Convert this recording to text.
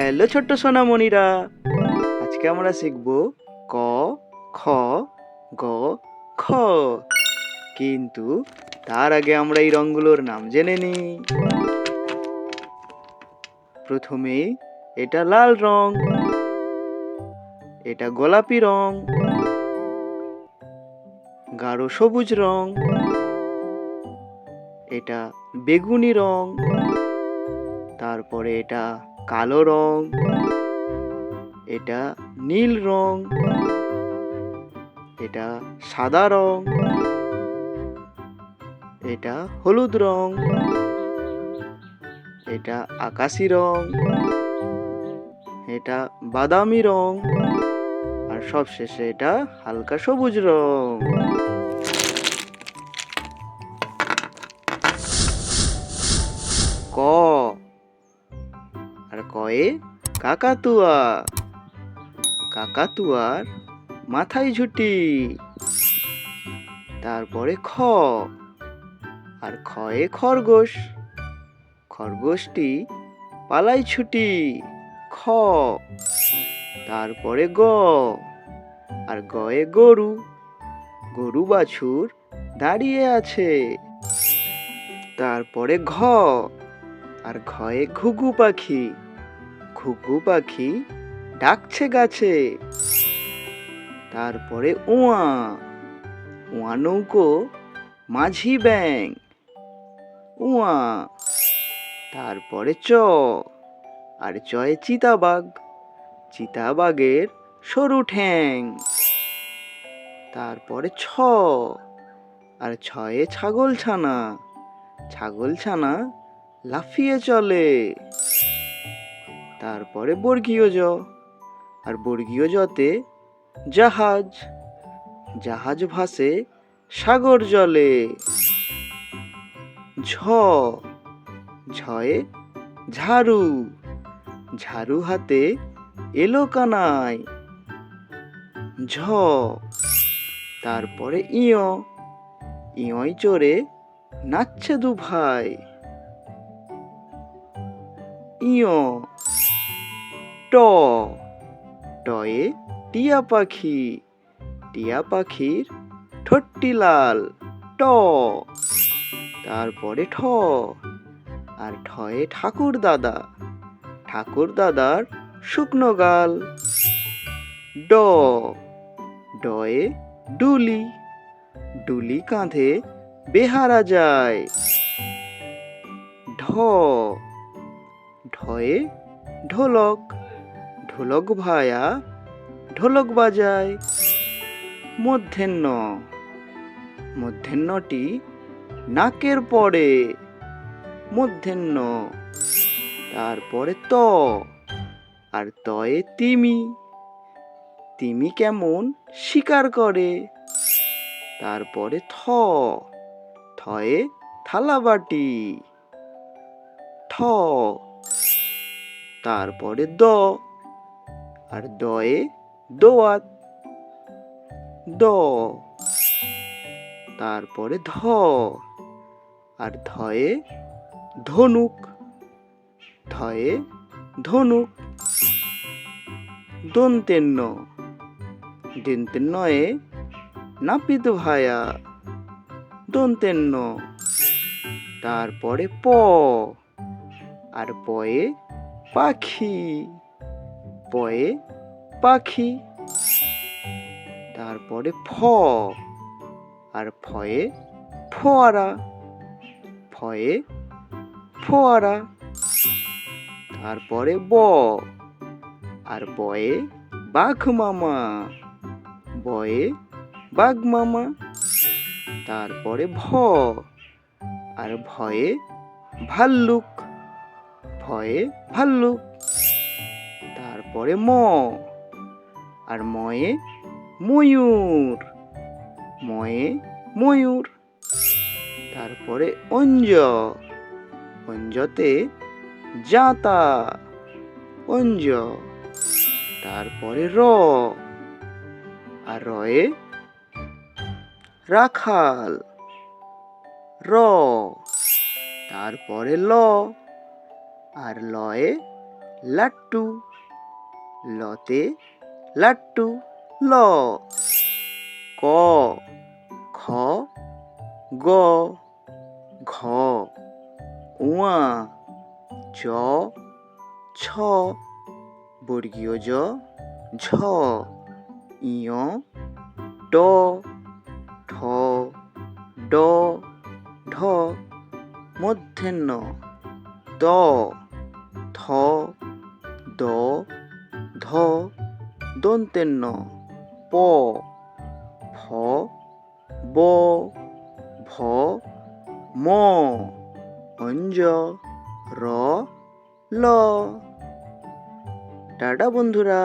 Hello ছোট্ট সোনামণিরা। আজকে আমরা শিখব ক, খ, গ, খ। কিন্তু তার আগে আমরা এই রঙগুলোর নাম জেনে নিই। প্রথমে এটা লাল রং, এটা গোলাপি রং, গাঢ় সবুজ রং, এটা বেগুনি রং, তারপরে এটা কালো রং, এটা নীল রং, এটা সাদা রং, এটা হলুদ রং, এটা আকাশি রং, এটা বাদামি রং, আর সবশেষে এটা হালকা সবুজ রং। আর কাকাতুয়া। কাকাতুয়ার মাথায় ঝুটি। তারপরে খ। আর খয়ে খরগোশ। খরগোশটি পালাই ছুটি। খ। তারপরে গ। আর গয়ে গরু। গরু বাছুর দাঁড়িয়ে আছে। তারপরে ঘ। আর ঘয়ে ঘুঘু পাখি। ঘুঘু পাখি ডাকছে গাছে। তারপরে উয়া। উয়া নৌকো, মাঝি ব্যাং উয়া। তারপরে চ। আর চয়ে চিতাবাঘ। চিতাবাঘের সরু ঠ্যাং। তারপরে ছ। আর ছয়ে ছাগল ছানা ছাগল ছানা লাফিয়ে চলে। তারপরে বর্গীয় জ। আর বর্গীয় জতে জাহাজ। জাহাজ ভাসে সাগর জলে। ঝ। ঝয়ে ঝাড়ু। ঝাড়ু হাতে এলো কানাই ঝ। তারপরে ইয়। ইয়ই চড়ে নাচছে দু ভাই ইয়। ট। টয়ে টিয়া পাখি। টিয়া পাখির ঠোঁটটি লাল। ট। তারপরে ঠ। আর ঠয়ে ঠাকুর দাদা। ঠাকুর দাদার শুকনো গাল। ড। ডয়ে ডুলি। ডুলি কাঁধে বেহারা যায়। ঢ। ঢয়ে ঢোলক। ঢোলক ভায়া, ঢোলক বাজায়। মধ্যাহ্ন, মধ্যাহ্নটি নাকের পরে। মধ্যাহ্ন, তারপরে ত, আর তয়ে তিমি। তিমি কেমন শিকার করে। তারপরে থ, থয়ে থালাবাটি ঠ তারপরে দ। আর দয়ে দোয়াত। দ। তারপরে ধ। আর ধয়ে ধনুক। ধয়ে ধনুক। দন্তেন্ন। দন্তেন্নয়ে নাপিত ভায়া। দন্তেন্ন। তারপরে প। আর পয়ে পাখি। পয়ে পাখি, তারপরে ফ আর ফয়ে ফোয়ারা ফয়ে ফোয়ারা, তারপরে ব, আর বয়ে বাঘ মামা, বয়ে বাঘ মামা, তারপরে ভ, আর ভয়ে ভাল্লুক ভয়ে ভাল্লুক। তারপরে ম। আর ময়ে ময়ূর। ময়ে ময়ূর। তারপরে অঞ্জ। অঞ্জতে জাতা। অঞ্জ। তারপরে র। আর রয়ে রাখাল। র। তারপরে ল। আর লয়ে লাট্টু। লতে লাট্টু, ল। ক। খ। গ। ঘ। উয়া। চ। ছ। বর্গীয় জ। ঝ। ইয়। ট। ঠ। ড। ঢ। মধ্যাহ্ন দ। থ। দ। ধ দন্তেন্ন। প ফ ব ভ ম অঞ্জ র ল। টাটা বন্ধুরা।